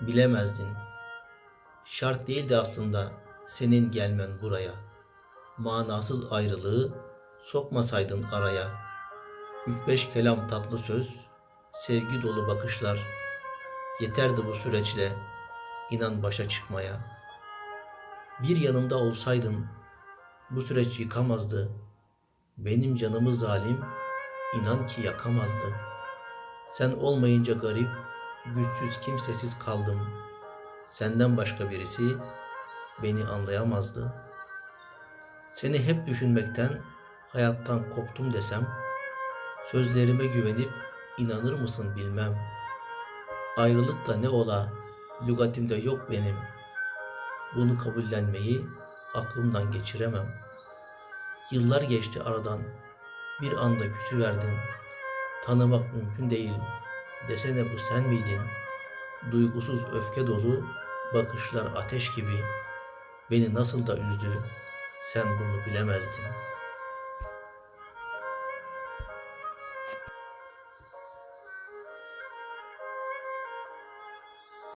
bilemezdin. Şart değildi aslında senin gelmen buraya. Manasız ayrılığı sokmasaydın araya. Üç beş kelam tatlı söz, sevgi dolu bakışlar. Yeterdi bu süreçle inan başa çıkmaya. Bir yanımda olsaydın bu süreç yıkamazdı. Benim canımı zalim inan ki yakamazdı. Sen olmayınca garip, güçsüz kimsesiz kaldım. Senden başka birisi beni anlayamazdı. Seni hep düşünmekten, hayattan koptum desem, sözlerime güvenip inanır mısın bilmem. Ayrılık da ne ola, lügatimde yok benim. Bunu kabullenmeyi aklımdan geçiremem. Yıllar geçti aradan, bir anda küsüverdin. Tanımak mümkün değil, desene bu sen miydin? Duygusuz öfke dolu, bakışlar ateş gibi. Beni nasıl da üzdü, sen bunu bilemezdin.''